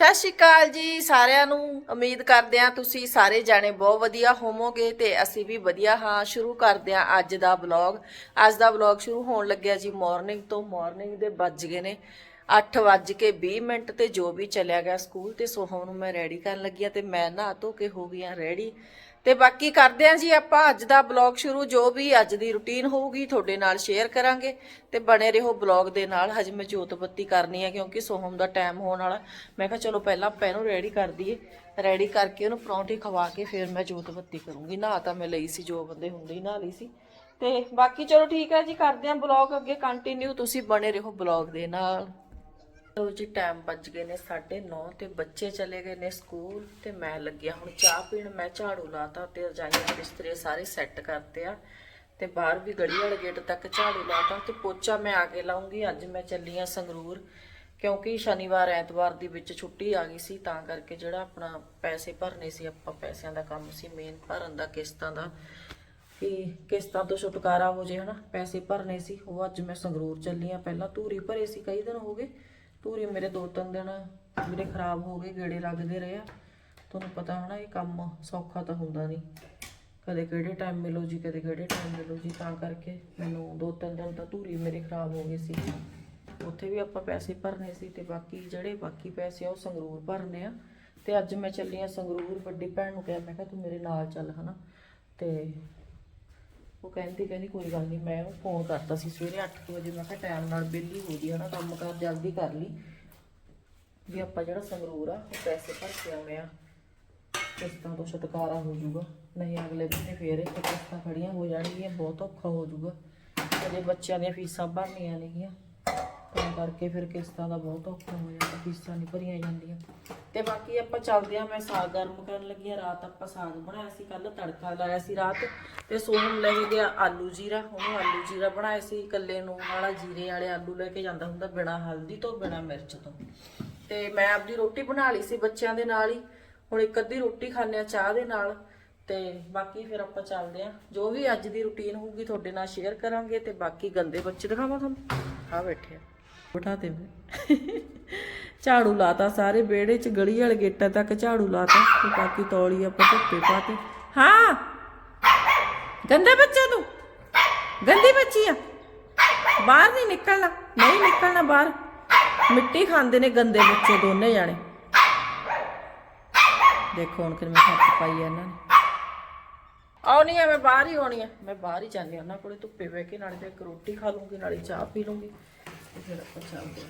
ਸਤਿ ਸ਼੍ਰੀ ਅਕਾਲ ਜੀ ਸਾਰਿਆਂ ਨੂੰ। ਉਮੀਦ ਕਰਦੇ ਹਾਂ ਤੁਸੀਂ ਸਾਰੇ ਜਾਣੇ ਬਹੁਤ ਵਧੀਆ ਹੋਵੋਗੇ ਤੇ ਅਸੀਂ ਵੀ ਵਧੀਆ ਹਾਂ। ਸ਼ੁਰੂ ਕਰਦੇ ਹਾਂ ਅੱਜ ਦਾ ਵਲੌਗ। ਅੱਜ ਦਾ ਵਲੌਗ ਸ਼ੁਰੂ ਹੋਣ ਲੱਗਿਆ ਜੀ ਮਾਰਨਿੰਗ ਤੋਂ। ਮਾਰਨਿੰਗ ਦੇ ਵੱਜ ਗਏ ਨੇ 8 ਵੱਜ ਕੇ 20 ਮਿੰਟ ਤੇ ਜੋ ਵੀ ਚਲਿਆ ਗਿਆ ਸਕੂਲ ਤੇ ਸੋਹਮ ਨੂੰ ਮੈਂ ਰੈਡੀ ਕਰਨ ਲੱਗੀ ਹਾਂ ਤੇ ਮੈਂ ਨਹਾ ਧੋ ਕੇ ਹੋ ਗਈ ਹਾਂ ਰੈਡੀ ਤੇ ਬਾਕੀ ਕਰਦੇ ਹਾਂ ਜੀ ਆਪਾਂ ਅੱਜ ਦਾ ਬਲੌਗ ਸ਼ੁਰੂ, ਜੋ ਵੀ ਅੱਜ ਦੀ ਰੁਟੀਨ ਹੋਊਗੀ ਤੁਹਾਡੇ ਨਾਲ ਸ਼ੇਅਰ ਕਰਾਂਗੇ ਤੇ ਬਣੇ ਰਹੋ ਬਲੌਗ ਦੇ ਨਾਲ। ਹਜੇ ਮੈਂ ਜੋਤ ਬੱਤੀ ਕਰਨੀ ਹੈ ਕਿਉਂਕਿ ਸੋਹਮ ਦਾ ਟਾਈਮ ਹੋਣ ਵਾਲਾ। ਮੈਂ ਕਿਹਾ ਚਲੋ ਪਹਿਲਾਂ ਆਪਾਂ ਇਹਨੂੰ ਰੈਡੀ ਕਰ ਦਈਏ। ਰੈਡੀ ਕਰਕੇ ਉਹਨੂੰ ਪਰੌਂਠੀ ਖਵਾ ਕੇ ਫਿਰ ਮੈਂ ਜੋਤ ਬੱਤੀ ਕਰੂੰਗੀ। ਨਹਾ ਤਾਂ ਮੈਂ ਲਈ ਸੀ, ਜੋ ਬੰਦੇ ਹੁੰਦੇ ਹੀ ਨਹਾ ਲਈ ਸੀ। ਤੇ ਬਾਕੀ ਚਲੋ ਠੀਕ ਹੈ ਜੀ, ਕਰਦੇ ਹਾਂ ਬਲੌਗ ਅੱਗੇ ਕੰਟੀਨਿਊ ਤੁਸੀਂ ਬਣੇ ਰਹੋ ਬਲੌਗ ਦੇ ਨਾਲ। ਲੋ ਜੀ ਟਾਈਮ ਵੱਜ ਗਏ ਨੇ 9:30 ਤੇ ਬੱਚੇ ਚਲੇ ਗਏ ਨੇ ਸਕੂਲ ਤੇ ਮੈਂ ਲੱਗਿਆ ਹੁਣ ਚਾਹ ਪੀਣ ਮੈਂ ਝਾੜੂ ਲਾਤਾ ਤੇ ਰਜਾਈਆਂ ਬਿਸਤਰੇ ਸਾਰੇ ਸੈੱਟ ਕਰਤੇ ਆ ਤੇ ਬਾਹਰ ਵੀ ਗਲੀ ਵਾਲੇ ਗੇਟ ਤੱਕ ਝਾੜੂ ਲਾਤਾ ਤੇ ਪੋਚਾ ਮੈਂ ਆ ਕੇ ਲਾਉਂਗੀ। ਅੱਜ ਮੈਂ ਚੱਲੀ ਆ ਸੰਗਰੂਰ ਕਿਉਂਕਿ ਸ਼ਨੀਵਾਰ, ਐਤਵਾਰ ਦੀ ਵਿੱਚ ਛੁੱਟੀ ਆ ਗਈ ਸੀ, ਤਾਂ ਕਰਕੇ ਜਿਹੜਾ ਆਪਣਾ ਪੈਸੇ ਭਰਨੇ ਸੀ, ਆਪਾਂ ਪੈਸਿਆਂ ਦਾ ਕੰਮ ਸੀ ਮੇਨ ਭਰਨ ਦਾ, ਕਿਸ਼ਤਾਂ ਦਾ ਕਿ ਕਿਸ਼ਤਾਂ ਤੋਂ ਛੁਟਕਾਰਾ ਹੋ ਜੇ ਹਨਾ, ਪੈਸੇ ਭਰਨੇ ਸੀ, ਉਹ ਅੱਜ ਮੈਂ ਸੰਗਰੂਰ ਚੱਲੀ ਆ ਪਹਿਲਾਂ ਧੂਰੀ ਭਰੇ ਸੀ, ਕਈ ਦਿਨ ਹੋ ਗਏ। ਧੂਰੀ ਮੇਰੇ ਦੋ ਤਿੰਨ ਦਿਨ ਮੇਰੇ ਖਰਾਬ ਹੋ ਗਏ, ਗੇੜੇ ਲੱਗਦੇ ਰਹੇ ਆ। ਤੁਹਾਨੂੰ ਪਤਾ ਹਨਾ ਇਹ ਕੰਮ ਸੌਖਾ ਤਾਂ ਹੁੰਦਾ ਨਹੀਂ। ਕਦੇ ਕਿਹੜੇ ਟਾਈਮ ਮਿਲੋ ਜੀ, ਕਦੇ ਕਿਹੜੇ ਟਾਈਮ ਮਿਲੋ ਜੀ, ਤਾਂ ਕਰਕੇ ਮੈਨੂੰ ਦੋ ਤਿੰਨ ਦਿਨ ਤਾਂ ਧੂਰੀ ਮੇਰੇ ਖਰਾਬ ਹੋ ਗਏ ਸੀ। ਉੱਥੇ ਵੀ ਆਪਾਂ ਪੈਸੇ ਭਰਨੇ ਸੀ ਤੇ ਬਾਕੀ ਜਿਹੜੇ ਬਾਕੀ ਪੈਸੇ ਆ ਉਹ ਸੰਗਰੂਰ ਭਰਨੇ ਆ। ਤੇ ਅੱਜ ਮੈਂ ਚੱਲੀ ਆ ਸੰਗਰੂਰ, ਵੱਡੀ ਭੈਣ ਨੂੰ ਕਿਹਾ, ਮੈਂ ਕਿਹਾ ਤੂੰ ਮੇਰੇ ਨਾਲ ਚੱਲ ਹਨਾ। ਤੇ ਉਹ ਕਹਿੰਦੀ ਕਹਿੰਦੀ ਕੋਈ ਗੱਲ ਨਹੀਂ, ਮੈਂ ਫੋਨ ਕਰਤਾ ਸੀ ਸਵੇਰੇ 8 ਵਜੇ, ਮੈਂ ਕਿਹਾ ਟਾਈਮ ਨਾਲ ਬਿੱਲੀ ਹੋ ਜੀ ਹਨਾ, ਕੰਮ ਕਰ ਜਲਦੀ ਕਰ ਲਈ। ਵੀ ਆਪਾਂ ਜਿਹੜਾ ਸੰਗਰੂਰ ਆ, ਉਹ ਪੈਸੇ ਭਰ ਕੇ ਆਉਣੇ ਆ। ਕਿਸ਼ਤਾਂ ਤੋਂ ਛੁਟਕਾਰਾ ਹੋ ਜਾਊਗਾ। ਨਹੀਂ, ਅਗਲੇ ਮਹੀਨੇ ਫੇਰ ਇਹ ਕਿਸ਼ਤਾਂ ਖੜੀਆਂ ਹੋ ਜਾਣਗੀਆਂ, ਬਹੁਤ ਔਖਾ ਹੋ ਜਾਊਗਾ। ਅਜੇ ਬੱਚਿਆਂ ਦੀਆਂ ਫੀਸਾਂ ਭਰਨੀਆਂ ਨੇਗੀਆਂ। ਤਾਂ ਕਰਕੇ ਫਿਰ ਕਿਸ਼ਤਾਂ ਦਾ ਬਹੁਤ ਔਖਾ ਹੋ ਜਾਂਦਾ ਫੀਸਾਂ ਨਹੀਂ ਭਰੀਆਂ ਜਾਂਦੀਆਂ। ਤੇ ਬਾਕੀ ਆਪਾਂ ਚੱਲਦੇ ਆ ਮੈਂ ਸਾਗ ਗਰਮ ਕਰਨ ਲੱਗੀ ਆ ਰਾਤ ਆਪਾਂ ਸਾਗ ਬਣਾਇਆ ਸੀ ਕੱਲ ਤੜਕਾ ਲਾਇਆ ਸੀ ਰਾਤ ਤੇ ਸੋਹਣ ਲੈ ਕੇ ਗਿਆ ਆਲੂ ਜੀਰਾ, ਉਹਨੂੰ ਆਲੂ ਜੀਰਾ ਬਣਾਇਆ ਸੀ, ਇਕੱਲੇ ਨੂੰ ਵਾਲਾ ਜੀਰੇ ਵਾਲੇ ਆਲੂ ਲੈ ਕੇ ਜਾਂਦਾ ਹੁੰਦਾ ਬਿਨਾ ਹਲਦੀ ਤੋਂ, ਬਿਨਾ ਮਿਰਚ ਤੋਂ। ਤੇ ਮੈਂ ਆਪਦੀ ਰੋਟੀ ਬਣਾ ਲਈ ਸੀ ਬੱਚਿਆਂ ਦੇ ਨਾਲ ਹੀ, ਹੁਣ ਇੱਕ ਅੱਧੀ ਰੋਟੀ ਖਾਂਦੇ ਆ ਚਾਹ ਦੇ ਨਾਲ। ਤੇ ਬਾਕੀ ਫਿਰ ਆਪਾਂ ਚੱਲਦੇ ਆ ਜੋ ਵੀ ਅੱਜ ਦੀ ਰੁਟੀਨ ਹੋਊਗੀ ਤੁਹਾਡੇ ਨਾਲ ਸ਼ੇਅਰ ਕਰਾਂਗੇ ਤੇ ਬਾਕੀ ਗੰਦੇ ਬੱਚੇ ਦਿਖਾਵਾਂ ਤੁਹਾਨੂੰ। ਆ ਬੈਠੇ ਆ। ਬਿਠਾ ਤੇ ਮੈਂ। ਝਾੜੂ ਲਾਤਾ ਸਾਰੇ ਵਿਹੜੇ 'ਚ ਗਲੀ ਵਾਲੇ ਗੇਟਾਂ ਤੱਕ ਝਾੜੂ ਲਾਤਾ। ਤੇ ਬਾਕੀ ਤੌਲੀ ਆਪਾਂ ਧੁੱਪੇ ਪਾਤੇ। ਹਾਂ! ਗੰਦੇ ਬੱਚੇ ਤੂੰ। ਗੰਦੀ ਬੱਚੀ ਆ। ਬਾਹਰ ਨਹੀਂ ਨਿਕਲਣਾ। ਨਹੀਂ ਨਿਕਲਣਾ ਬਾਹਰ। ਮਿੱਟੀ ਖਾਂਦੇ ਨੇ ਗੰਦੇ ਬੱਚੇ ਦੋਨੇ ਜਾਣੇ। ਦੇਖੋ ਹੁਣ ਕਿਵੇਂ ਖੱਪ ਪਾਈ ਆ ਇਹਨਾਂ ਨੇ। ਆਉਣੀ ਆ, ਮੈਂ ਬਾਹਰ ਹੀ ਆਉਣੀ ਆ। ਮੈਂ ਬਾਹਰ ਹੀ ਜਾਂਦੀ ਆ। ਉਹਨਾਂ ਕੋਲੇ ਧੁੱਪੇ ਬਹਿ ਕੇ ਨਾਲੇ ਤੇ ਰੋਟੀ ਖਾ ਲੂੰਗੀ, ਨਾਲੇ ਚਾਹ ਪੀ ਲੂੰਗੀ। ਤੇ ਫਿਰ ਆਪਾਂ ਚੱਲਦੇ ਆ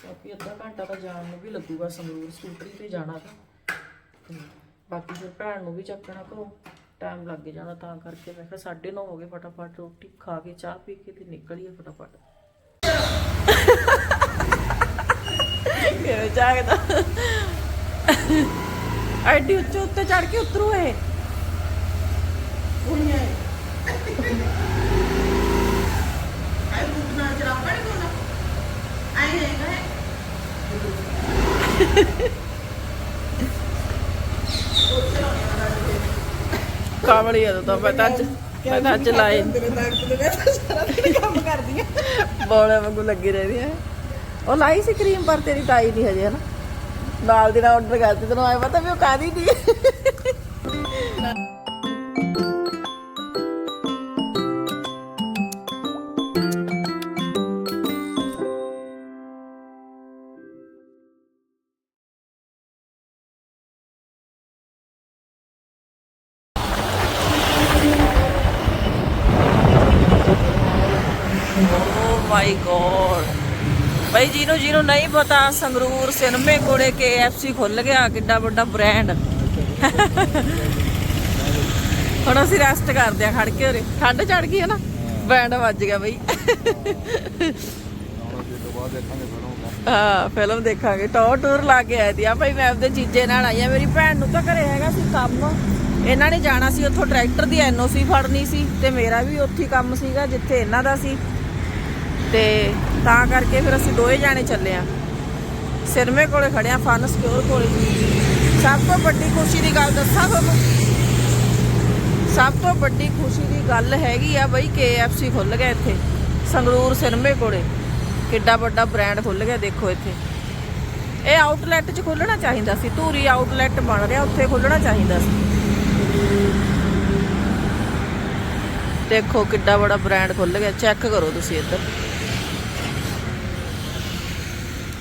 ਕਿਉਂਕਿ ਅੱਧਾ ਘੰਟਾ ਤਾਂ ਜਾਣ ਨੂੰ ਵੀ ਲੱਗੂਗਾ ਸੰਗਰੂਰ ਸਕੂਟਰੀ ਤੇ ਜਾਣਾ ਤਾਂ। ਤੇ ਬਾਕੀ ਫਿਰ ਭੈਣ ਨੂੰ ਵੀ ਚੱਕਣਾ ਘਰੋਂ ਟਾਈਮ ਲੱਗ ਜਾਣਾ ਤਾਂ ਕਰਕੇ। ਮੈਂ ਕਿਹਾ 9:30 ਹੋ ਗਏ ਫਟਾਫਟ ਰੋਟੀ ਖਾ ਕੇ, ਚਾਹ ਪੀ ਕੇ ਤੇ ਨਿਕਲੀਏ ਫਟਾਫਟ। ਕਿਵੇਂ ਜਾਗਦਾ। ਐਡੀ ਉੱਚੇ ਉੱਤੇ ਚੜ ਕੇ ਉਤਰੂ ਇਹ। ਕਾਵਲੀ ਆ ਤਾਂ ਮੈਂ ਤਾਂ ਅੱਜ ਮੈਂ ਤਾਂ ਅੱਜ ਲਾਏ। ਕੰਮ ਕਰਦੀ ਆ। ਬੋਲੇ ਵਾਂਗੂ ਲੱਗੀ ਰਹਿੰਦੀ ਹੈ ਉਹ ਲਾਈ ਸੀ ਕਰੀਮ ਪਰ ਤੇਰੀ ਤਾਈ ਨਹੀਂ ਹਜੇ ਹਨਾ। ਨਾਲ ਦੀ ਨਾਲ ਆਰਡਰ ਕਰਤੀ ਤੈਨੂੰ ਆਇਆ ਪਤਾ ਵੀ ਉਹ ਕਾਦੀ ਦੀ ਮਾਈ ਗੋਡ ਭਾਈ ਜਿਹਨੂੰ ਜਿਹਨੂੰ ਨਹੀਂ ਪਤਾ ਸੰਗਰੂਰ ਸਿਨਮੇ ਕੋਲੇ KFC ਖੁੱਲ ਗਿਆ ਕਿੱਡਾ ਵੱਡਾ ਬ੍ਰਾਂਡ ਹੁਣ ਅਸੀਂ ਰੈਸਟ ਕਰਦੇ ਆ ਖੜ ਕੇ ਉਰੇ। ਠੰਡ ਚੜ ਗਈ ਹੈ ਨਾ? ਬੈਂਡ ਵੱਜ ਗਿਆ ਬਈ। ਹਾਂ ਫਿਲਮ ਦੇਖਾਂਗੇ। ਟੌਰ ਟੂਰ ਲਾ ਕੇ ਆਏ ਦੀ ਆ। ਭਾਈ ਮੈਂ ਆਪਦੇ ਜੀਜੇ ਨਾਲ ਆਈ ਆ। ਮੇਰੀ ਭੈਣ ਨੂੰ ਤਾਂ ਘਰੇ ਹੈਗਾ ਸੀ ਕੰਮ। ਇਹਨਾਂ ਨੇ ਜਾਣਾ ਸੀ ਉੱਥੋਂ ਟਰੈਕਟਰ ਦੀ ਐਨਓਸੀ ਫੜਨੀ ਸੀ ਤੇ ਮੇਰਾ ਵੀ ਉੱਥੇ ਕੰਮ ਸੀਗਾ ਜਿੱਥੇ ਇਹਨਾਂ ਦਾ ਸੀ। ਤੇ ਤਾਂ ਕਰਕੇ ਫਿਰ ਅਸੀਂ ਦੋਏ ਜਾਣੇ ਚੱਲੇ ਆ। ਸਿਨਮੇ ਕੋਲੇ ਖੜਿਆ ਫਨ ਸਕਿਉਰ ਕੋਲੇ। ਸਭ ਤੋਂ ਵੱਡੀ ਖੁਸ਼ੀ ਦੀ ਗੱਲ ਦੱਸਾਂ ਤੁਹਾਨੂੰ? ਸਭ ਤੋਂ ਵੱਡੀ ਖੁਸ਼ੀ ਦੀ ਗੱਲ ਹੈਗੀ ਆ ਬਈ KFC ਖੁੱਲ ਗਿਆ ਇੱਥੇ, ਸੰਗਰੂਰ ਸਿਨਮੇ ਕੋਲੇ। ਕਿੱਡਾ ਵੱਡਾ ਬ੍ਰਾਂਡ ਖੁੱਲ ਗਿਆ, ਦੇਖੋ ਇੱਥੇ। ਇਹ ਆਊਟਲੈਟ 'ਚ ਖੋਲਣਾ ਚਾਹੀਦਾ ਸੀ, ਧੂਰੀ ਆਊਟਲੈਟ ਬਣ ਰਿਹਾ, ਉੱਥੇ ਖੋਲਣਾ ਚਾਹੀਦਾ ਸੀ। ਦੇਖੋ ਕਿੱਡਾ ਬੜਾ ਬ੍ਰਾਂਡ ਖੁੱਲ ਗਿਆ ਚੈੱਕ ਕਰੋ ਤੁਸੀਂ ਇੱਧਰ।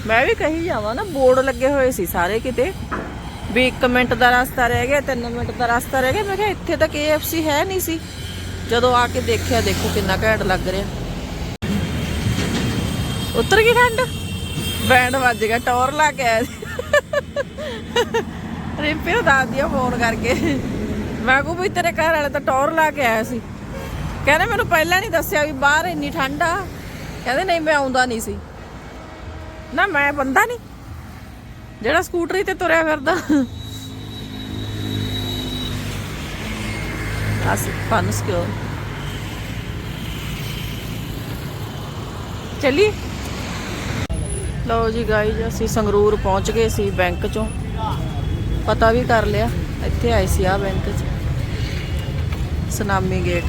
ਮੈਂ ਵੀ ਕਹੀ ਜਾਵਾਂ ਨਾ, ਬੋਰਡ ਲੱਗੇ ਹੋਏ ਸੀ ਸਾਰੇ ਕਿਤੇ, ਵੀ 1 ਮਿੰਟ ਦਾ ਰਸਤਾ ਰਹਿ ਗਿਆ 3 ਮਿੰਟ ਦਾ ਰਸਤਾ ਰਹਿ ਗਿਆ। ਮੈਂ ਕਿਹਾ ਇੱਥੇ ਤਾਂ KFC ਹੈ ਨਹੀਂ ਸੀ। ਜਦੋਂ ਆ ਕੇ ਦੇਖਿਆ, ਦੇਖੋ ਕਿੰਨਾ ਘੈਂਟ ਲੱਗ ਰਿਹਾ। ਉੱਤਰ ਗਈ ਠੰਡ? ਬੈਂਡ ਵੱਜ ਗਿਆ, ਟੌਰ ਲਾ ਕੇ ਆਇਆ ਸੀ। ਰਿੰਪੀ ਨੂੰ ਦੱਸ ਦਿਆ ਫੋਨ ਕਰਕੇ। ਮੈਂ ਕਹੂ ਵੀ ਤੇਰੇ ਘਰ ਵਾਲੇ ਤਾਂ ਟੌਰ ਲਾ ਕੇ ਆਇਆ ਸੀ। ਕਹਿੰਦੇ ਮੈਨੂੰ ਪਹਿਲਾਂ ਨਹੀਂ ਦੱਸਿਆ ਵੀ ਬਾਹਰ ਇੰਨੀ ਠੰਡ ਆ। ਕਹਿੰਦੇ ਨਹੀਂ, ਮੈਂ ਆਉਂਦਾ ਨਹੀਂ ਸੀ। ਨਾ ਮੈਂ ਬੰਦਾ ਨਹੀਂ। ਜਿਹੜਾ ਸਕੂਟਰੀ ਤੇ ਤੁਰਿਆ ਫਿਰਦਾ। ਆਸ ਪਾਨਸ ਕਿਉਂ ਚੱਲੀ ਲਓ ਜੀ ਗਾਈਜ਼ ਅਸੀਂ ਸੰਗਰੂਰ ਪਹੁੰਚ ਗਏ ਸੀ ਬੈਂਕ ਚੋਂ। ਪਤਾ ਵੀ ਕਰ ਲਿਆ, ਇੱਥੇ ਆਏ ਸੀ ਆ ਬੈਂਕ 'ਚ। ਸੁਨਾਮੀ ਗੇਟ।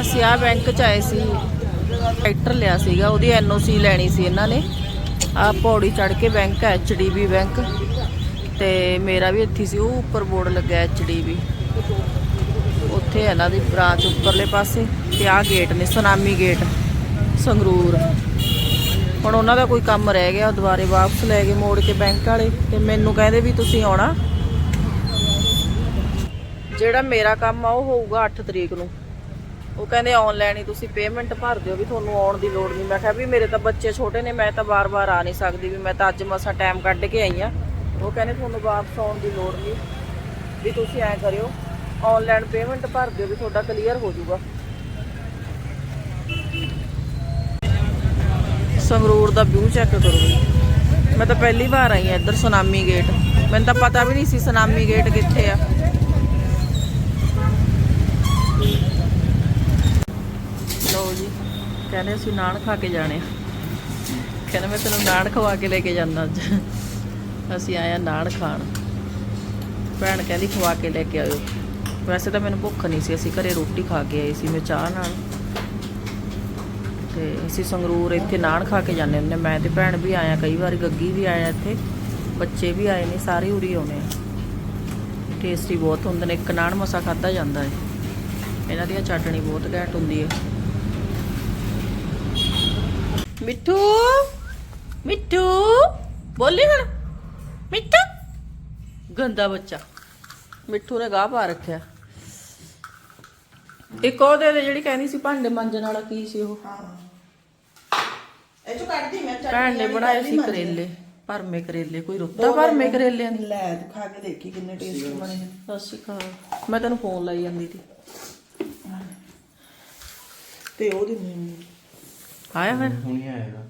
ਅਸੀਂ ਆ ਬੈਂਕ 'ਚ ਆਏ ਸੀ। ਟਰੈਕਟਰ ਲਿਆ ਸੀਗਾ, ਉਹਦੀ ਐਨਓਸੀ ਲੈਣੀ ਸੀ ਇਹਨਾਂ ਨੇ। ਆ ਪੌੜੀ ਚੜ ਕੇ ਬੈਂਕ ਹੈ ਐਚਡੀਬੀ ਬੈਂਕ। ਤੇ ਮੇਰਾ ਵੀ ਇੱਥੇ ਸੀ, ਉਹ ਉੱਪਰ ਬੋਰਡ ਲੱਗਾ ਐਚਡੀਬੀ ਉੱਥੇ ਇਹਨਾਂ ਦੀ ਬ੍ਰਾਂਚ ਉੱਪਰਲੇ ਪਾਸੇ ਤੇ ਆ ਗੇਟ ਨੇ, ਸੁਨਾਮੀ ਗੇਟ ਸੰਗਰੂਰ। ਹੁਣ ਉਹਨਾਂ ਦਾ ਕੋਈ ਕੰਮ ਰਹਿ ਗਿਆ ਦੁਬਾਰੇ ਵਾਪਸ ਲੈ ਗਏ ਮੋੜ ਕੇ ਬੈਂਕ ਵਾਲੇ। ਤੇ ਮੈਨੂੰ ਕਹਿੰਦੇ ਵੀ ਤੁਸੀਂ ਆਉਣਾ। ਜਿਹੜਾ ਮੇਰਾ ਕੰਮ ਆ, ਉਹ ਹੋਊਗਾ 8 ਤਰੀਕ ਨੂੰ। ਉਹ ਕਹਿੰਦੇ ਆਨਲਾਈਨ ਹੀ ਤੁਸੀਂ ਪੇਮੈਂਟ ਭਰ ਦਿਓ ਵੀ ਤੁਹਾਨੂੰ ਆਉਣ ਦੀ ਲੋੜ ਨਹੀਂ। ਮੈਂ ਕਿਹਾ ਵੀ ਮੇਰੇ ਤਾਂ ਬੱਚੇ ਛੋਟੇ ਨੇ, ਮੈਂ ਤਾਂ ਬਾਰ-ਬਾਰ ਆ ਨਹੀਂ ਸਕਦੀ ਵੀ ਮੈਂ ਤਾਂ ਅੱਜ ਮਸਾ ਟਾਈਮ ਕੱਢ ਕੇ ਆਈ ਆ ਉਹ ਕਹਿੰਦੇ ਤੁਹਾਨੂੰ ਵਾਪਸ ਆਉਣ ਦੀ ਲੋੜ ਨਹੀਂ। ਵੀ ਤੁਸੀਂ ਐਂ ਕਰਿਓ ਆਨਲਾਈਨ ਪੇਮੈਂਟ ਭਰ ਦਿਓ ਵੀ ਤੁਹਾਡਾ ਕਲੀਅਰ ਹੋ ਜਾਊਗਾ। ਸੰਗਰੂਰ ਦਾ ਵਿਊ ਚੈੱਕ ਕਰੋ। ਬਈ। ਮੈਂ ਤਾਂ ਪਹਿਲੀ ਵਾਰ ਆਈ ਆ ਇੱਧਰ ਸੁਨਾਮੀ ਗੇਟ ਮੈਨੂੰ ਤਾਂ ਪਤਾ ਵੀ ਨਹੀਂ ਸੀ ਸੁਨਾਮੀ ਗੇਟ ਕਿੱਥੇ ਆ ਲਓ ਜੀ ਕਹਿੰਦੇ ਅਸੀਂ ਨਾਨ ਖਾ ਕੇ ਜਾਣੇ। ਆ ਕਹਿੰਦੇ ਮੈਂ ਤੈਨੂੰ ਨਾਨ ਖਵਾ ਕੇ ਲੈ ਕੇ ਜਾਂਦਾ ਅੱਜ। ਅਸੀਂ ਆਏ ਆ ਨਾਨ ਖਾਣ। ਭੈਣ ਕਹਿੰਦੀ ਖਵਾ ਕੇ ਲੈ ਕੇ ਆਇਓ। ਵੈਸੇ ਤਾਂ ਮੈਨੂੰ ਭੁੱਖ ਨਹੀਂ ਸੀ, ਅਸੀਂ ਘਰੇ ਰੋਟੀ ਖਾ ਕੇ ਆਏ ਸੀ, ਮੈਂ ਚਾਹ ਨਾਲ। ਤੇ ਅਸੀਂ ਸੰਗਰੂਰ ਇੱਥੇ ਨਾਨ ਖਾ ਕੇ ਜਾਂਦੇ ਹੁੰਦੇ ਮੈਂ ਤੇ ਭੈਣ ਵੀ ਆਇਆ ਕਈ ਵਾਰ ਗੱਗੀ ਵੀ ਆਇਆ ਇੱਥੇ। ਬੱਚੇ ਵੀ ਆਏ ਨੇ, ਸਾਰੇ ਉਰੀ ਆਉਣੇ ਆ। ਟੇਸਟੀ ਬਹੁਤ ਹੁੰਦੇ ਨੇ, ਇੱਕ ਨਾਨ ਮਸਾ ਖਾਦਾ ਜਾਂਦਾ ਹੈ ਇਹਨਾਂ ਦੀ ਚਟਣੀ ਬਹੁਤ ਘੈਂਟ ਹੁੰਦੀ ਹੈ ਮਿੱਠੂ ਮਿੱਠੂ ਬੋਲੀ ਹੁਣ। ਮਿੱਠੂ ਗੰਦਾ ਬੱਚਾ। ਮਿੱਠੂ ਨੇ ਗਾਹ ਪਾ ਰੱਖਿਆ। ਇੱਕ ਉਹ ਦੇ ਦੇ ਜਿਹੜੀ ਕਹਿੰਦੀ ਸੀ ਭਾਂਡੇ ਮਾਂਜਣ ਵਾਲਾ ਕੀ ਸੀ ਉਹ? ਇਹ ਚੋਂ ਕੱਢਦੀ ਮੈਂ ਚਟਨੀ ਭੈਣ ਨੇ ਵਾਲੀ ਬਣਾਏ ਸੀ ਮੰਜੀ। ਕਰੇਲੇ ਭਰਮੇ ਕਰੇਲੇ ਕੋਈ ਰੁੱਤਾ ਭਰਮੇ ਕਰੇਲਿਆਂ ਦੀ। ਲੈ ਖਾ ਕੇ ਦੇਖੀ ਕਿੰਨੇ ਟੇਸਟੀ ਬਣੇ। ਨੇ ਸਤਿ ਸ਼੍ਰੀ ਅਕਾਲ। ਮੈਂ ਤੈਨੂੰ ਫੋਨ ਲਾਈ ਜਾਂਦੀ ਸੀ। ਤੇ ਉਹਦੀ ਮੈਨੂੰ ਆਇਆ ਫਿਰ ਹੁਣੀ ਆਏਗਾ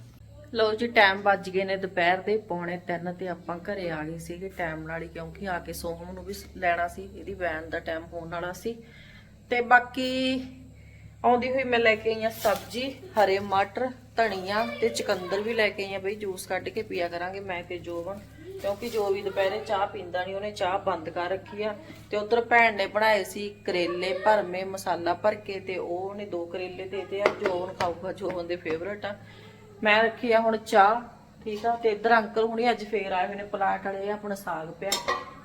ਲਓ ਜੀ ਟਾਈਮ ਵੱਜ ਗਏ ਨੇ ਦੁਪਹਿਰ ਦੇ ਪੌਣੇ 3 ਤੇ ਆਪਾਂ ਘਰੇ ਆ ਗਏ ਸੀਗੇ ਟਾਈਮ ਨਾਲ ਹੀ ਕਿਉਂਕਿ ਆ ਕੇ ਸੋਹਮ ਨੂੰ ਵੀ ਲੈਣਾ ਸੀ ਇਹਦੀ ਵੈਨ ਦਾ ਟਾਈਮ ਹੋਣ ਵਾਲਾ ਸੀ। ਤੇ ਬਾਕੀ ਆਉਂਦੀ ਹੋਈ ਮੈਂ ਲੈ ਕੇ ਆਈ ਆ ਸਬਜ਼ੀ ਹਰੇ ਮਟਰ ਧਨੀਆ ਤੇ ਚਕੰਦਰ ਵੀ ਲੈ ਕੇ ਆਈ ਆ ਬਈ ਜੂਸ ਕੱਢ ਕੇ ਪੀਆ ਕਰਾਂਗੇ ਮੈਂ ਤੇ ਜੋਬਨ। ਕਿਉਂਕਿ ਜੋ ਵੀ ਦੁਪਹਿਰੇ ਚਾਹ ਪੀਂਦਾ ਨਹੀਂ ਉਹਨੇ ਚਾਹ ਬੰਦ ਕਰ ਰੱਖੀ ਆ। ਤੇ ਉਧਰ ਭੈਣ ਨੇ ਬਣਾਏ ਸੀ ਕਰੇਲੇ ਭਰਮੇ ਮਸਾਲਾ ਭਰ ਕੇ ਤੇ ਉਹ ਉਹਨੇ ਦੋ ਕਰੇਲੇ ਦੇ ਤੇ ਆ। ਜੋਬਨ ਖਾਊਗਾ ਜੋਬਨ ਦੇ ਫੇਵਰਟ ਆ। ਮੈਂ ਰੱਖੀ ਆ ਹੁਣ ਚਾਹ, ਠੀਕ ਆ? ਤੇ ਇਧਰ ਅੰਕਲ ਹੁਣੀ ਅੱਜ ਫੇਰ ਆਏ ਹੋਏ ਨੇ, ਪਲਾਟ ਵਾਲੇ ਆਪਣਾ ਸਾਗ ਪਿਆ।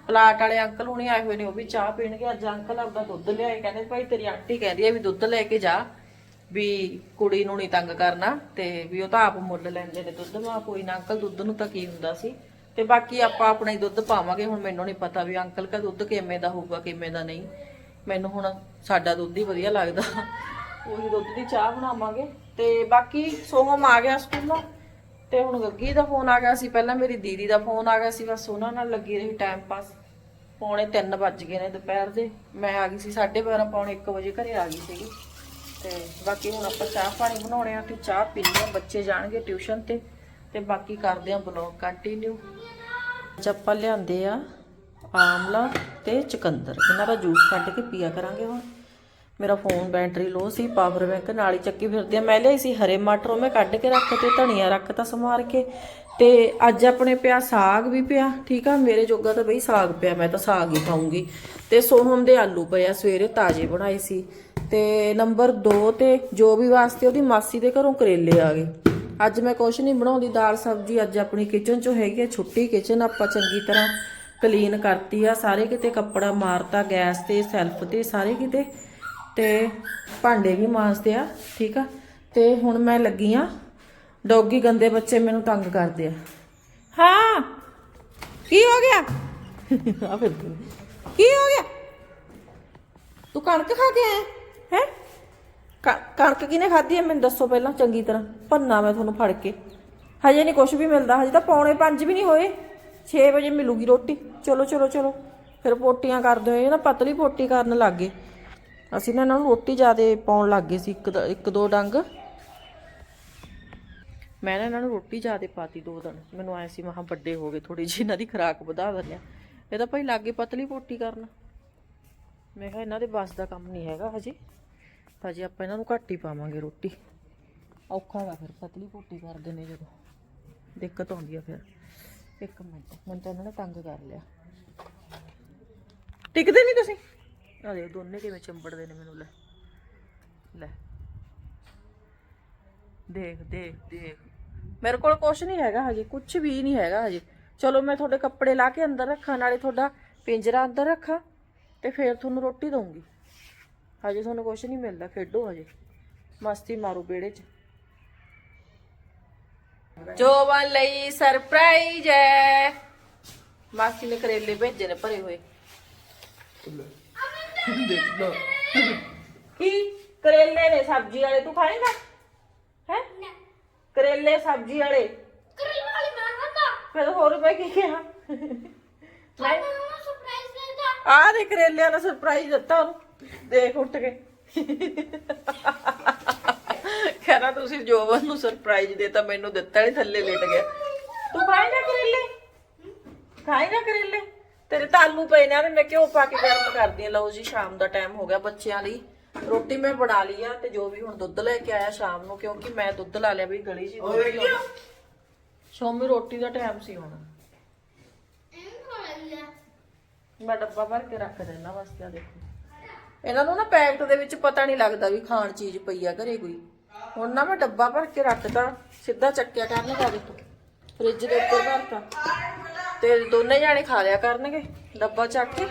ਪਲਾਟ ਵਾਲੇ ਅੰਕਲ ਹੁਣੇ ਆਏ ਹੋਏ ਨੇ, ਉਹ ਵੀ ਚਾਹ ਪੀਣਗੇ। ਅੱਜ ਅੰਕਲ ਆਪਦਾ ਦੁੱਧ ਲਿਆਏ, ਕਹਿੰਦੇ ਭਾਈ ਤੇਰੀ ਆਂਟੀ ਕਹਿੰਦੀ ਆ ਵੀ ਦੁੱਧ ਲੈ ਕੇ ਜਾ, ਵੀ ਕੁੜੀ ਨੂੰ ਨਹੀਂ ਤੰਗ ਕਰਨਾ ਤੇ ਵੀ ਉਹ ਤਾਂ ਆਪ ਮੁੱਲ ਲੈਂਦੇ ਨੇ ਦੁੱਧ। ਮਾ ਕੋਈ ਨਾ, ਅੰਕਲ ਦੁੱਧ ਨੂੰ ਤਾਂ ਕੀ ਹੁੰਦਾ ਸੀ? ਤੇ ਬਾਕੀ ਆਪਾਂ ਆਪਣਾ ਹੀ ਦੁੱਧ ਪਾਵਾਂਗੇ, ਹੁਣ ਮੈਨੂੰ ਨਹੀਂ ਪਤਾ ਵੀ ਅੰਕਲ ਦਾ ਦੁੱਧ ਕਿਵੇਂ ਦਾ ਹੋਊਗਾ, ਕਿਵੇਂ ਦਾ ਨਹੀਂ। ਮੈਨੂੰ ਹੁਣ ਸਾਡਾ ਦੁੱਧ ਹੀ ਵਧੀਆ ਲੱਗਦਾ। ਉਹੀ ਦੁੱਧ ਦੀ ਚਾਹ ਬਣਾਵਾਂਗੇ। ਤੇ ਬਾਕੀ ਸੋਹਮ ਆ ਗਿਆ ਸਕੂਲੋਂ, ਤੇ ਹੁਣ ਗੱਗੀ ਦਾ ਫੋਨ ਆ ਗਿਆ ਸੀ। ਪਹਿਲਾਂ ਮੇਰੀ ਦੀਦੀ ਦਾ ਫੋਨ ਆ ਗਿਆ ਸੀ, ਬਸ ਉਹਨਾਂ ਨਾਲ ਲੱਗੀ ਰਹੀ ਟਾਈਮ ਪਾਸ ਪੌਣੇ 3 ਵੱਜ ਗਏ ਨੇ ਦੁਪਹਿਰ ਦੇ। ਮੈਂ ਆ ਗਈ ਸੀ 12:30 ਪੌਣੇ 1 ਵਜੇ ਘਰੇ ਆ ਗਈ ਸੀਗੀ। ਤੇ ਬਾਕੀ ਹੁਣ ਆਪਾਂ ਚਾਹ ਪਾਣੀ ਬਣਾਉਣੇ ਆ ਤੇ ਚਾਹ ਪੀਣੀ ਆ। ਬੱਚੇ ਜਾਣਗੇ ਟਿਊਸ਼ਨ ਤੇ। ਤੇ ਬਾਕੀ ਕਰਦੇ ਆ ਬਲੌਗ ਕੰਟੀਨਿਊ ਅੱਜ ਆਪਾਂ ਲਿਆਂਦੇ ਆ ਆਮਲਾ ਤੇ ਚਕੰਦਰ। ਇਹਨਾਂ ਦਾ ਜੂਸ ਕੱਢ ਕੇ ਪੀਆ ਕਰਾਂਗੇ ਹੁਣ। ਮੇਰਾ ਫੋਨ ਬੈਟਰੀ ਲੋ ਸੀ ਪਾਵਰ ਬੈਂਕ ਨਾਲ ਹੀ ਚੱਕੀ ਫਿਰਦੀ ਆ। ਮੈਂ ਲਿਆਈ ਸੀ ਹਰੇ ਮਟਰ ਉਹ ਮੈਂ ਕੱਢ ਕੇ ਰੱਖ ਤੇ ਧਨੀਆ ਰੱਖ ਤਾ ਸਮਾਰ ਕੇ। ਤੇ ਅੱਜ ਆਪਣੇ ਪਿਆ ਸਾਗ ਵੀ ਪਿਆ, ਠੀਕ ਆ? ਮੇਰੇ ਜੋਗਾ ਤਾਂ ਬਈ ਸਾਗ ਪਿਆ, ਮੈਂ ਤਾਂ ਸਾਗ ਹੀ ਖਾਊਂਗੀ। ਤੇ ਸੋਹਮ ਦੇ ਆਲੂ ਪਏ ਆ, ਸਵੇਰੇ ਤਾਜ਼ੇ ਬਣਾਏ ਸੀ। ਤੇ ਨੰਬਰ 2 ਤੇ ਜੋ ਵੀ ਵਾਸਤੇ ਉਹਦੀ ਮਾਸੀ ਦੇ ਘਰੋਂ ਕਰੇਲੇ ਆ ਗਏ। ਅੱਜ ਮੈਂ ਕੁਛ ਨਹੀਂ ਬਣਾਉਂਦੀ ਦਾਲ ਸਬਜ਼ੀ ਅੱਜ ਆਪਣੀ ਕਿਚਨ 'ਚੋਂ ਹੈਗੀ ਆ ਛੁੱਟੀ ਕਿਚਨ ਆਪਾਂ ਚੰਗੀ ਤਰ੍ਹਾਂ ਕਲੀਨ ਕਰਤੀ ਆ ਸਾਰੇ ਕਿਤੇ ਕੱਪੜਾ ਮਾਰਤਾ ਗੈਸ ਤੇ ਸੈਲਫ ਤੇ ਸਾਰੇ ਕਿਤੇ। ਤੇ ਭਾਂਡੇ ਵੀ ਮਾਂਜਦੇ ਆ ਠੀਕ ਆ? ਤੇ ਹੁਣ ਮੈਂ ਲੱਗੀ ਆ ਡੌਗੀ ਗੰਦੇ ਬੱਚੇ ਮੈਨੂੰ ਤੰਗ ਕਰਦੇ ਆ। ਹਾਂ ਕੀ ਹੋ ਗਿਆ? ਆ ਫਿਰ ਕੀ ਹੋ ਗਿਆ? ਤੂੰ ਕਣਕ ਖਾ ਕੇ ਆਇਆ? ਹੈ? ਕਣਕ ਕਿਹਨੇ ਖਾਧੀ ਹੈ? ਮੈਨੂੰ ਦੱਸੋ ਪਹਿਲਾਂ, ਚੰਗੀ ਤਰ੍ਹਾਂ। ਭੰਨਾ ਮੈਂ ਤੁਹਾਨੂੰ ਫੜ ਕੇ। ਹਜੇ ਨਹੀਂ ਕੁਝ ਵੀ ਮਿਲਦਾ। ਹਜੇ ਤਾਂ ਪੌਣੇ 5 ਵੀ ਨਹੀਂ ਹੋਏ। 6 ਵਜੇ ਮਿਲੂਗੀ ਰੋਟੀ। ਚਲੋ ਚਲੋ ਚਲੋ। ਫਿਰ ਪੋਟੀਆਂ ਕਰਦੇ ਹੋਏ ਨਾ ਪਤਲੀ ਪੋਟੀ ਕਰਨ ਲੱਗ ਗਏ। ਅਸੀਂ ਨਾ ਇਹਨਾਂ ਨੂੰ ਰੋਟੀ ਜ਼ਿਆਦੇ ਪਾਉਣ ਲੱਗ ਗਏ ਸੀ। ਇੱਕ ਦ- ਇੱਕ ਦੋ ਡੰਗ। ਮੈਂ ਨਾ ਇਹਨਾਂ ਨੂੰ ਰੋਟੀ ਜ਼ਿਆਦੇ ਪਾਤੀ ਦੋ ਦਿਨ। ਮੈਨੂੰ ਆਇਆ ਸੀ ਮਹਾ ਵੱਡੇ ਹੋ ਗਏ ਥੋੜੀ ਜਿਹੀ, ਇਹਨਾਂ ਦੀ ਖੁਰਾਕ ਵਧਾ ਦਿੰਦੇ ਆ ਇਹ ਤਾਂ ਭਾਈ ਲਾਗੇ ਪਤਲੀ ਪੋਟੀ ਕਰਨ। ਮੈਂ ਕਿਹਾ ਇਹਨਾਂ ਦੇ ਬਸ ਦਾ ਕੰਮ ਨਹੀਂ ਹੈਗਾ ਹਜੇ। ਭਾਜੀ ਆਪਾਂ ਇਹਨਾਂ ਨੂੰ ਘੱਟ ਹੀ ਪਾਵਾਂਗੇ ਰੋਟੀ। ਔਖਾ ਵਾ ਫਿਰ, ਪਤਲੀ ਪੋਟੀ ਕਰਦੇ ਨੇ ਜਦੋਂ। ਦਿੱਕਤ ਆਉਂਦੀ ਆ ਫਿਰ। ਇੱਕ ਮਿੰਟ, ਹੁਣ ਤਾਂ ਇਹਨਾਂ ਨੇ ਤੰਗ ਕਰ ਲਿਆ। ਟਿਕਦੇ ਨਹੀਂ ਤੁਸੀਂ? ਆ ਦੇਖੋ, ਦੋਨੇ ਕਿਵੇਂ ਚੰਬੜਦੇ ਨੇ ਮੈਨੂੰ ਲੈ। ਲੈ। ਦੇਖ ਦੇਖ ਦੇਖ। ਮੇਰੇ ਕੋਲ ਕੁਝ ਨਹੀਂ ਹੈਗਾ ਹਜੇ ਕੁਝ ਵੀ ਨਹੀਂ ਹੈਗਾ ਹਜੇ। ਚਲੋ, ਮੈਂ ਤੁਹਾਡੇ ਕੱਪੜੇ ਲਾ ਕੇ ਅੰਦਰ ਰੱਖਾਂ, ਨਾਲੇ ਤੁਹਾਡਾ ਪਿੰਜਰਾ ਅੰਦਰ ਰੱਖਾਂ, ਤੇ ਫੇਰ ਤੁਹਾਨੂੰ ਰੋਟੀ ਦਊਂਗੀ। ਹਜੇ ਤੁਹਾਨੂੰ ਕੁਝ ਨਹੀਂ ਮਿਲਦਾ ਖੇਡੋ ਹਜੇ। ਮਸਤੀ ਮਾਰੋ ਵਿਹੜੇ 'ਚ। ਜੋਬਨ ਲਈ ਸਰਪ੍ਰਾਈਜ਼ ਹੈ। ਮਾਸੀ ਨੇ ਕਰੇਲੇ ਭੇਜੇ ਨੇ ਭਰੇ ਹੋਏ। ਕੀ? ਕਰੇਲੇ ਨੇ ਸਬਜ਼ੀ ਵਾਲੇ ਤੂੰ ਖਾਏਗਾ? ਹੈ? ਕਰੇਲੇ ਸਬਜ਼ੀ ਵਾਲੇ। ਕਰੇਲੇ ਵਾਲੀ ਮੈਂ ਖਾਂਦਾ। ਫਿਰ ਹੋਰ ਮੈਂ ਕੀ ਕਿਹਾ? ਮੈਂ ਸਰਪ੍ਰਾਈਜ਼ ਦੇਦਾ। ਆਹ ਦੇ ਕਰੇਲਿਆਂ ਦਾ ਸਰਪ੍ਰਾਈਜ਼ ਦਿੱਤਾ ਉਹਨੂੰ। ਦੇਖ ਉੱਠ ਕੇ। ਕਹਿੰਦਾ ਤੁਸੀਂ ਜੋਬਨ ਨੂੰ ਸਰਪ੍ਰਾਈਜ਼ ਦੇਤਾ ਮੈਨੂੰ ਦਿੱਤਾ ਨਹੀਂ ਥੱਲੇ ਲੇਟ ਗਿਆ। ਤੂੰ ਖਾਏਗਾ ਕਰੇਲੇ? ਖਾਏਗਾ ਕਰੇਲੇ? ਤੇਰੇ ਤਾਂ ਆਲੂ ਪਏ ਨੇ ਮੈਂ ਘਿਓ ਪਾ ਕੇ ਗਰਮ ਕਰਦੀ ਆ ਲਓ ਜੀ ਸ਼ਾਮ ਦਾ ਟਾਈਮ ਹੋ ਗਿਆ ਬੱਚਿਆਂ ਲਈ। ਰੋਟੀ ਮੈਂ ਬਣਾ ਲਈ ਆ ਤੇ ਜੋ ਵੀ ਹੁਣ ਦੁੱਧ ਲੈ ਕੇ ਆਇਆ ਸ਼ਾਮ ਨੂੰ ਕਿਉਂਕਿ ਮੈਂ ਦੁੱਧ ਲਾ ਲਿਆ ਵੀ ਗਲੀ ਜੀ। ਸ਼ਾਮੀ ਰੋਟੀ ਦਾ ਟਾਈਮ ਸੀ ਹੁਣ। ਇਹਨੂੰ ਖਾ ਲਿਆ। ਮੈਂ ਡੱਬਾ ਭਰ ਕੇ ਰੱਖ ਦੇਣਾ ਵਾਸਤੇ ਆ ਦੇਖੋ। ਇਹਨਾਂ ਨੂੰ ਨਾ ਪੈਕਟ ਦੇ ਵਿੱਚ ਪਤਾ ਨਹੀਂ ਲੱਗਦਾ ਵੀ ਖਾਣ ਚੀਜ਼ ਪਈ ਆ ਘਰੇ ਕੋਈ। ਹੁਣ ਨਾ ਮੈਂ ਡੱਬਾ ਭਰ ਕੇ ਰੱਖਦਾ ਸਿੱਧਾ ਚੱਕਿਆ ਕਰਨਗਾ ਦੇਖੋ ਫ੍ਰਿਜ ਦੇ ਉੱਪਰ ਭਰਤਾ। ਤੇ ਦੋਨੇ ਜਾਣੇ ਖਾ ਲਿਆ ਕਰਨਗੇ, ਡੱਬਾ ਚੱਕ ਕੇ।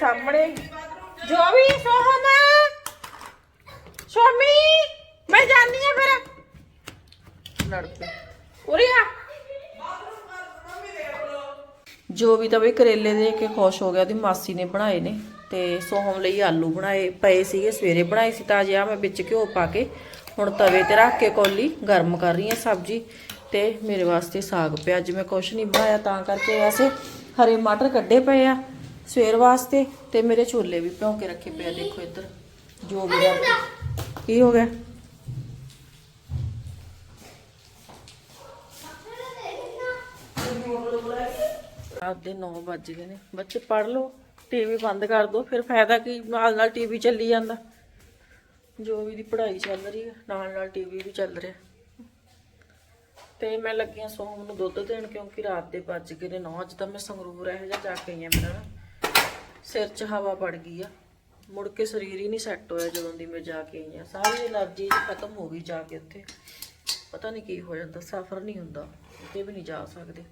ਸਾਹਮਣੇ ਜੋ ਵੀ ਸੋਹਣਾ ਸ਼ੋਮੀ, ਮੈਂ ਜਾਣੀ ਆ ਫਿਰ। ਲੜ ਪਈ। ਉਰੇ ਆ। ਜੋ ਵੀ ਤਾਂ ਬਈ ਕਰੇਲੇ ਦੇ ਕੇ ਖੁਸ਼ ਹੋ ਗਿਆ, ਉਹਦੀ ਮਾਸੀ ਨੇ ਬਣਾਏ ਨੇ। ਤੇ ਸੋਹਮ ਲਈ ਆਲੂ ਬਣਾਏ, ਪਏ ਸੀਗੇ, ਸਵੇਰੇ ਬਣਾਏ ਸੀ ਤਾਂ ਆ ਮੈਂ ਵਿੱਚ ਘਿਓ ਪਾ ਕੇ ਹੁਣ ਤਵੇ ਤੇ ਰੱਖ ਕੇ ਕੋਲੀ ਗਰਮ ਕਰ ਰਹੀ ਹਾਂ ਸਬਜ਼ੀ ਤੇ ਮੇਰੇ ਵਾਸਤੇ ਸਾਗ ਪਿਆ। ਅੱਜ ਮੈਂ ਕੁਛ ਨਹੀਂ ਬਣਾਇਆ, ਤਾਂ ਕਰਕੇ ਵੈਸੇ ਹਰੇ ਮਟਰ ਕੱਢੇ ਪਏ ਆ ਸਵੇਰ ਵਾਸਤੇ ਤੇ ਮੇਰੇ ਛੋਲੇ ਵੀ ਭਿਉਂ ਕੇ ਰੱਖੇ ਪਏ ਆ। ਦੇਖੋ ਇੱਧਰ, ਜੋ ਵੀ ਕੀ ਹੋ ਗਿਆ? ਰਾਤ ਦੇ 9 ਵੱਜ ਗਏ ਨੇ। ਬੱਚੇ ਪੜ ਲਓ। ਟੀਵੀ ਬੰਦ ਕਰ ਦੋ, ਫਿਰ ਫਾਇਦਾ ਕੀ? ਨਾਲ ਨਾਲ ਟੀਵੀ ਚੱਲੀ ਜਾਂਦਾ। ਜੋ ਵੀ ਦੀ ਪੜ੍ਹਾਈ ਚੱਲ ਰਹੀ ਹੈ ਨਾਲ ਨਾਲ ਟੀਵੀ ਵੀ ਚੱਲ ਰਿਹਾ। ਤੇ ਮੈਂ ਲੱਗੀ ਆ ਸੋਮ ਨੂੰ ਦੁੱਧ ਦੇਣ, ਕਿਉਂਕਿ ਰਾਤ ਦੇ ਵੱਜ ਗਏ ਨੇ 9 ਅੱਜ ਤਾਂ ਮੈਂ ਸੰਗਰੂਰ ਇਹੋ ਜਿਹਾ ਜਾ ਕੇ ਆਈ ਆ ਮੇਰਾ ਨਾ। ਸਿਰ 'ਚ ਹਵਾ ਪੜ ਗਈ ਆ। ਮੁੜ ਕੇ ਸਰੀਰ ਹੀ ਨਹੀਂ ਸੈੱਟ ਹੋਇਆ ਜਦੋਂ ਦੀ ਮੈਂ ਜਾ ਕੇ ਆਈ ਆ। ਸਾਰੀ એનર્ਜੀ ਖਤਮ ਹੋ ਗਈ ਜਾ ਕੇ ਉੱਥੇ। ਪਤਾ ਨਹੀਂ ਕੀ ਹੋ ਜਾਂਦਾ, ਸਫਰ ਨਹੀਂ ਹੁੰਦਾ, ਕਿਤੇ ਵੀ ਨਹੀਂ ਜਾ ਸਕਦੇ।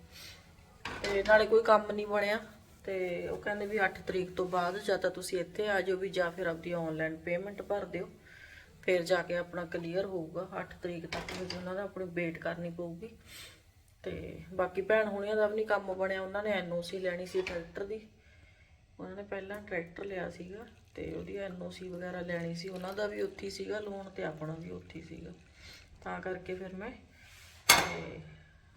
ਤੇ ਨਾਲੇ ਕੋਈ ਕੰਮ ਨਹੀਂ ਬਣਿਆ। ਤੇ ਉਹ ਕਹਿੰਦੇ ਵੀ 8 ਤਰੀਕ ਤੋਂ ਬਾਅਦ ਜਾਂ ਤਾਂ ਤੁਸੀਂ ਇੱਥੇ ਆ ਜਾਓ ਵੀ ਜਾਂ ਫਿਰ ਆਪਦੀ ਆਨਲਾਈਨ ਪੇਮੈਂਟ ਭਰ ਦਿਓ। ਫਿਰ ਜਾ ਕੇ ਆਪਣਾ ਕਲੀਅਰ ਹੋਊਗਾ 8 ਤਰੀਕ ਤੱਕ ਵੀ ਉਹਨਾਂ ਦਾ ਆਪਣੀ ਵੇਟ ਕਰਨੀ ਪਊਗੀ। ਤੇ ਬਾਕੀ ਭੈਣ ਹੁਣੀਆਂ ਦਾ ਵੀ ਨਹੀਂ ਕੰਮ ਬਣਿਆ, ਉਹਨਾਂ ਨੇ ਐਨਓਸੀ ਲੈਣੀ ਸੀ ਟਰੈਕਟਰ ਦੀ। ਉਹਨਾਂ ਨੇ ਪਹਿਲਾਂ ਟਰੈਕਟਰ ਲਿਆ ਸੀਗਾ ਤੇ ਉਹਦੀ ਐਨਓਸੀ ਵਗੈਰਾ ਲੈਣੀ ਸੀ। ਉਹਨਾਂ ਦਾ ਵੀ ਉੱਥੇ ਸੀਗਾ ਲੋਨ ਤੇ ਆਪਣਾ ਵੀ ਉੱਥੇ ਸੀਗਾ। ਤਾਂ ਕਰਕੇ ਫਿਰ ਮੈਂ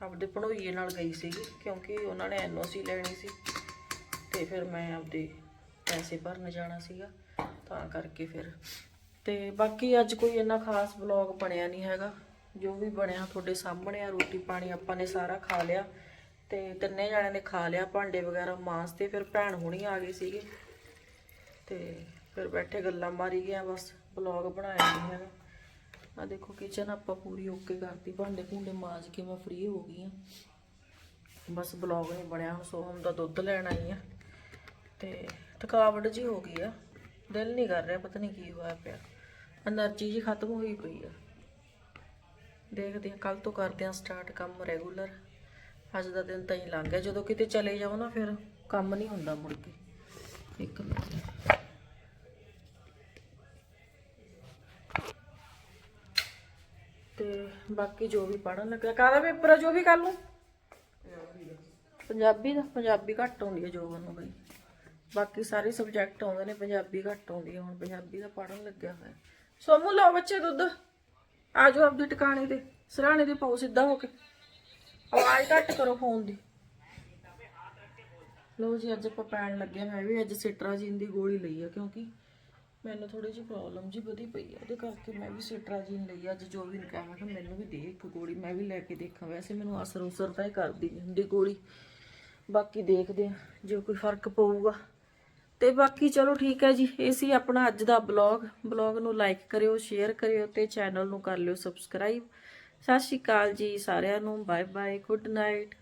ਆਪਦੇ ਭਣੋਈਏ ਨਾਲ ਗਈ ਸੀਗੀ, ਕਿਉਂਕਿ ਉਹਨਾਂ ਨੇ ਐਨਓਸੀ ਲੈਣੀ ਸੀ। ਤੇ ਫਿਰ ਮੈਂ ਆਪਦੇ ਪੈਸੇ ਭਰਨ ਜਾਣਾ ਸੀਗਾ, ਤਾਂ ਕਰਕੇ ਫਿਰ। ਤੇ ਬਾਕੀ ਅੱਜ ਕੋਈ ਇੰਨਾ ਖਾਸ ਵਲੌਗ ਬਣਿਆ ਨਹੀਂ ਹੈਗਾ। ਜੋ ਵੀ ਬਣਿਆ ਤੁਹਾਡੇ ਸਾਹਮਣੇ ਆ, ਰੋਟੀ ਪਾਣੀ ਆਪਾਂ ਨੇ ਸਾਰਾ ਖਾ ਲਿਆ। ਤੇ ਤਿੰਨੇ ਜਣਿਆਂ ਨੇ ਖਾ ਲਿਆ, ਭਾਂਡੇ ਵਗੈਰਾ ਮਾਂਜ ਤੇ ਫਿਰ ਭੈਣ ਹੁਣੀ ਆ ਗਈ ਸੀਗੇ। ਤੇ ਫਿਰ ਬੈਠੇ ਗੱਲਾਂ ਮਾਰੀ ਗਿਆ ਬਸ ਵਲੌਗ ਬਣਾਇਆ ਨਹੀਂ ਹੈਗਾ। ਆ ਦੇਖੋ ਕਿਚਨ ਆਪਾਂ ਪੂਰੀ ਓਕੇ ਕਰਤੀ, ਭਾਂਡੇ ਭੁੰਡੇ ਮਾਂਜ ਕੇ ਮੈਂ ਫ੍ਰੀ ਹੋ ਗਈ ਆ। ਬਸ ਵਲੌਗ ਨਹੀਂ ਬਣਿਆ, ਹੁਣ ਸੋਹਮ ਦਾ ਦੁੱਧ ਲੈਣ ਆਈ ਆ। ਤੇ ਥਕਾਵਟ ਜੀ ਹੋ ਗਈ ਆ। ਦਿਲ ਨਹੀਂ ਕਰ ਰਿਹਾ, ਪਤਾ ਨਹੀਂ ਕੀ ਹੋਇਆ ਪਿਆ। એનર્ਜੀ ਜੀ ਖਤਮ ਹੋਈ ਪਈ ਆ। ਦੇਖਦੇ ਆ ਕੱਲ ਤੋਂ ਕਰਦੇ ਆ ਸਟਾਰਟ ਕੰਮ ਰੈਗੂਲਰ ਅੱਜ ਦਾ ਦਿਨ ਤਾਂ ਹੀ ਲੰਘ ਗਿਆ। ਜਦੋਂ ਕਿਤੇ ਚਲੇ ਜਾਓ ਨਾ ਫਿਰ ਕੰਮ ਨਹੀਂ ਹੁੰਦਾ ਮੁੜ ਕੇ। ਇੱਕ ਮਿੰਟ। ਤੇ ਬਾਕੀ ਜੋ ਵੀ ਪੜਨ ਲੱਗਿਆ, ਕਾਹਦਾ ਪੇਪਰ ਆ ਜੋ ਵੀ ਕੱਲ ਨੂੰ? ਪੰਜਾਬੀ ਦਾ। ਪੰਜਾਬੀ ਘੱਟ ਆਉਂਦੀ ਹੈ ਜੋਬਨ ਨੂੰ ਬਈ। ਬਾਕੀ ਸਾਰੇ ਸਬਜੈਕਟ ਆਉਂਦੇ ਨੇ, ਪੰਜਾਬੀ ਘੱਟ ਆਉਂਦੀ ਹੈ ਹੁਣ, ਪੰਜਾਬੀ ਦਾ ਪੜਨ ਲੱਗਿਆ ਹੋਇਆ। ਸੋਮੂ, ਲਓ ਬੱਚੇ ਦੁੱਧ। ਆ ਜਾਓ ਆਪਦੇ ਟਿਕਾਣੇ ਤੇ ਸਰਾਣੇ ਦੇ ਪਾਓ ਸਿੱਧਾ ਹੋ ਕੇ। ਆਵਾਜ਼ ਘੱਟ ਕਰੋ ਫੋਨ ਦੀ। ਲਓ ਜੀ, ਅੱਜ ਆਪਾਂ ਪੈਣ ਲੱਗੇ ਮੈਂ ਵੀ ਅੱਜ ਸਿਟਰਾਜੀਨ ਦੀ ਗੋਲੀ ਲਈ ਆ, ਕਿਉਂਕਿ ਮੈਨੂੰ ਥੋੜੀ ਜਿਹੀ ਪ੍ਰੋਬਲਮ ਜੀ ਵਧੀ ਪਈ ਆ। ਉਹਦੇ ਕਰਕੇ ਮੈਂ ਵੀ ਸਿਟਰਾਜੀਨ ਲਈ ਅੱਜ ਜੋ ਵੀ ਨਿਕਲਿਆ ਮੈਂ ਕਿਹਾ ਮੈਨੂੰ ਵੀ ਦੇ ਇੱਕ ਗੋਲੀ, ਮੈਂ ਵੀ ਲੈ ਕੇ ਦੇਖਾਂ। ਵੈਸੇ ਮੈਨੂੰ ਅਸਰ ਉਸਰ ਤਾਂ ਹੀ ਕਰਦੀ ਨਹੀਂ ਹੁੰਦੀ ਗੋਲੀ। ਬਾਕੀ ਦੇਖਦੇ ਆ ਜੇ ਕੋਈ ਫ਼ਰਕ ਪਊਗਾ। ਤੇ ਬਾਕੀ ਚਲੋ ਠੀਕ ਹੈ ਜੀ, ਇਹ ਸੀ ਆਪਣਾ ਅੱਜ ਦਾ ਬਲੌਗ ਬਲੌਗ ਨੂੰ ਲਾਈਕ ਕਰਿਓ ਸ਼ੇਅਰ ਕਰਿਓ ਤੇ ਚੈਨਲ ਨੂੰ ਕਰ ਲਿਓ ਸਬਸਕ੍ਰਾਈਬ ਸਤਿ ਸ਼੍ਰੀ ਅਕਾਲ ਜੀ ਸਾਰਿਆਂ ਨੂੰ। Bye bye good night